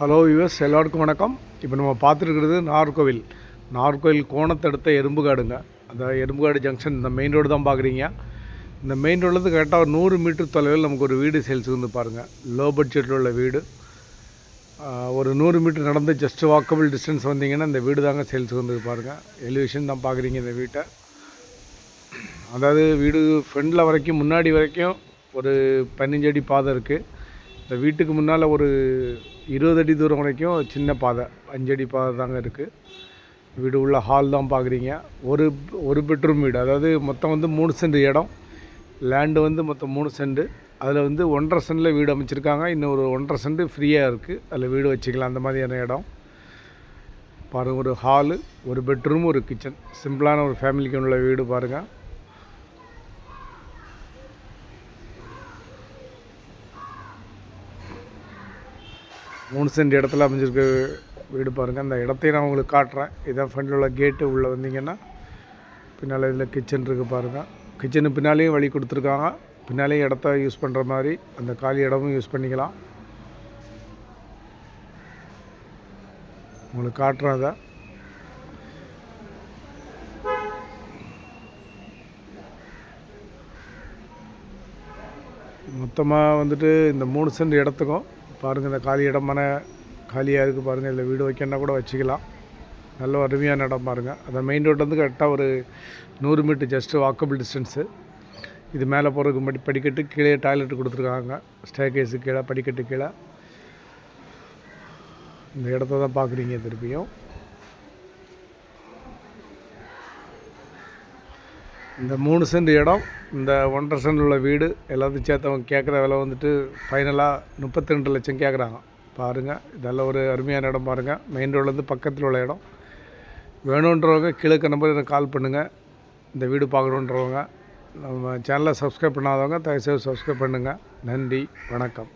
Hello US எல்லாருக்கும் வணக்கம். இப்போ நம்ம பார்த்துருக்கிறது நார்கோவில். நார்கோவில் கோணத்தடுத்த எறும்புகாடுங்க. அந்த எறும்புகாடு ஜங்ஷன் இந்த மெயின் ரோடு தான் பார்க்குறீங்க. இந்த மெயின் ரோடுலேருந்து கரெக்டாக ஒரு நூறு மீட்டர் தொலைவில் நமக்கு ஒரு வீடு சேல்ஸுக்கு வந்து பாருங்கள் லோ பட்ஜெட்டில் உள்ள வீடு. ஒரு நூறு மீட்டர் நடந்து ஜஸ்ட் வாக்கபிள் டிஸ்டன்ஸ் வந்தீங்கன்னா இந்த வீடு தாங்க சேல்ஸுக்கு வந்து பாருங்கள் எலிவேஷன் தான் பார்க்குறீங்க இந்த வீட்டை. அதாவது வீடு ஃப்ரெண்டில் வரைக்கும் முன்னாடி வரைக்கும் ஒரு பதினஞ்சு அடி பாதை இருக்குது இந்த வீட்டுக்கு முன்னால் ஒரு இருபது அடி தூரம் வரைக்கும் சின்ன பாதை அஞ்சடி பாதை தாங்க இருக்குது வீடு உள்ள ஹால் தான் பார்க்குறீங்க ஒரு ஒரு பெட்ரூம் வீடு அதாவது மொத்தம் வந்து மூணு சென்ட் இடம். லேண்டு வந்து மொத்தம் மூணு சென்ட் அதில் வந்து ஒன்றரை சென்டில் வீடு அமைச்சிருக்காங்க. இன்னும் ஒரு ஒன்றரை சென்ட் ஃப்ரீயாக இருக்குது அதில் வீடு வச்சுக்கலாம் அந்த மாதிரியான இடம். பாருங்கள் ஒரு ஹாலு ஒரு பெட்ரூம் ஒரு கிச்சன் சிம்பிளான ஒரு ஃபேமிலிக்கு உள்ள வீடு பாருங்கள் மூணு சென்ட் இடத்துல அமைஞ்சிருக்க வீடு பாருங்கள் அந்த இடத்தையும் நான் உங்களுக்கு காட்டுறேன். இதான் ஃப்ரண்டில் உள்ள கேட்டு உள்ளே வந்தீங்கன்னா பின்னால் இதில் கிச்சன் இருக்குது பாருங்கள் கிச்சனு பின்னாலேயும் வழி கொடுத்துருக்காங்க. பின்னாலேயும் இடத்த யூஸ் பண்ணுற மாதிரி அந்த காலி இடமும் யூஸ் பண்ணிக்கலாம். உங்களுக்கு காட்டுறேன் அதை. மொத்தமாக வந்துட்டு இந்த மூணு சென்ட் இடத்துக்கும் பாருங்கள் இந்த காலி இடமான காலியாக இருக்குது பாருங்கள் இல்லை வீடு வைக்கணுன்னா கூட வச்சுக்கலாம். நல்ல அருமையான இடம் பாருங்கள் அந்த மெயின் ரோட்லேருந்து கரெக்டாக ஒரு நூறு மீட்டர் ஜஸ்ட்டு வாக்கபிள் டிஸ்டன்ஸு இது மேலே போகிறதுக்கு படி படிக்கட்டு கீழே டாய்லெட் கொடுத்துருக்காங்க. ஸ்டேகேஸு கீழே படிக்கட்டு கீழே. இந்த இடத்த தான் பார்க்குறீங்க திருப்பியும். இந்த மூணு சென்ட் இடம் இந்த ஒன்றரை சென்ட் உள்ள வீடு எல்லாத்தையும் சேர்த்து அவங்க கேட்குற விலை வந்துட்டு ஃபைனலாக முப்பத்தி ரெண்டு லட்சம் கேட்குறாங்க. பாருங்கள் இதெல்லாம் ஒரு அருமையான இடம் பாருங்கள் மெயின் ரோட்லேருந்து பக்கத்தில் உள்ள இடம். வேணுன்றவங்க கிழக்கு நம்பர் எனக்கு கால் பண்ணுங்கள் இந்த வீடு பார்க்கணுன்றவங்க நம்ம சேனலை சப்ஸ்கிரைப் பண்ணாதவங்க தயவுசெய்து சப்ஸ்கிரைப் பண்ணுங்கள் நன்றி வணக்கம்.